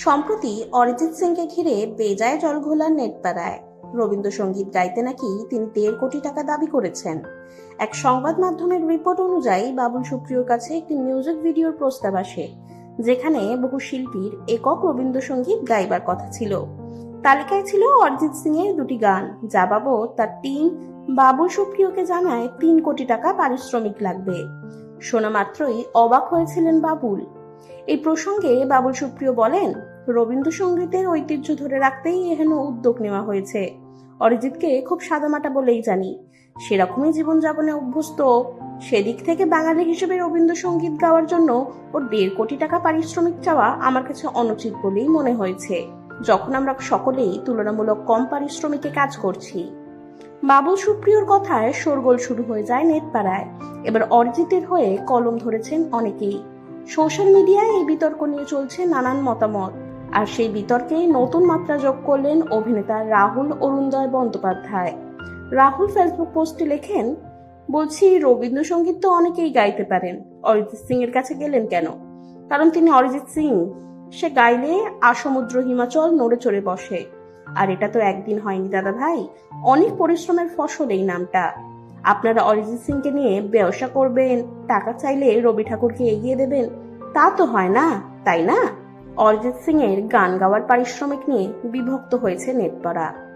সম্প্রতি অরিজিৎ সিংকে ঘিরে বেজায় জলঘোলার নেটপাড়ায় রবীন্দ্রসঙ্গীত গাইতে নাকি তিনি দেড় কোটি টাকা দাবি করেছেন। এক সংবাদ মাধ্যমের রিপোর্ট অনুযায়ী বাবুল সুপ্রিয়র কাছে একটি মিউজিক ভিডিওর প্রস্তাব আসে, যেখানে বহু শিল্পীর একক রবীন্দ্রসঙ্গীত গাইবার কথা ছিল। তালিকায় ছিল অরিজিৎ সিং এর দুটি গান, যা বাবদ তার টিম বাবুল সুপ্রিয়কে জানায় তিন কোটি টাকা পারিশ্রমিক লাগবে। শোনা মাত্রই অবাক হয়েছিলেন বাবুল। এই প্রসঙ্গে বাবুল সুপ্রিয় বলেন, রবীন্দ্রসঙ্গীতের ঐতিহ্য ধরে রাখতেই এহেন উদ্যোগ নেওয়া হয়েছে। অরিজিৎকে খুব সাদামাটা বলেই জানি। সেরকমই জীবনযাপনে অভ্যস্ত। সেদিক থেকে বাঙালি হিসেবে রবীন্দ্রসঙ্গীত গাওয়ার জন্য ওর দেড় কোটি টাকা পারিশ্রমিক চাওয়া আমার কাছে অনুচিত বলেই মনে হয়েছে। যখন আমরা সকলেই তুলনামূলক কম পারিশ্রমিকে কাজ করছি। বাবুল সুপ্রিয়র কথায় শোরগোল শুরু হয়ে যায় নেটপাড়ায়। এবার অরিজিতের হয়ে কলম ধরেছেন অনেকেই। সোশ্যাল মিডিয়ায় এই বিতর্ক নিয়ে চলছে নানান মতামত। আর সেই বিতর্কে নতুন মাত্রা যোগ করলেন অভিনেতা রাহুল অরুণদয় বন্দ্যোপাধ্যায়। রাহুল ফেসবুক পোস্টে লেখেন, বলছি, রবীন্দ্রসঙ্গীত তো অনেকেই গাইতে পারেন। অরিজিৎ সিং এর কাছে গেলেন কেন? কারণ তিনি অরিজিৎ সিং। সে গাইলে আসমুদ্র হিমাচল নড়ে চড়ে বসে। আর এটা তো একদিন হয়নি, দাদা ভাই। অনেক পরিশ্রমের ফসল এই নামটা। আপনারা অরিজিৎ সিংকে নিয়ে ব্যবসা করবেন, টাকা চাইলে রবি ঠাকুরকে এগিয়ে দেবেন, তা তো হয় না, তাই না? অরিজিৎ সিং এর গান গাওয়ার পারিশ্রমিক নিয়ে বিভক্ত হয়েছে নেটপাড়া।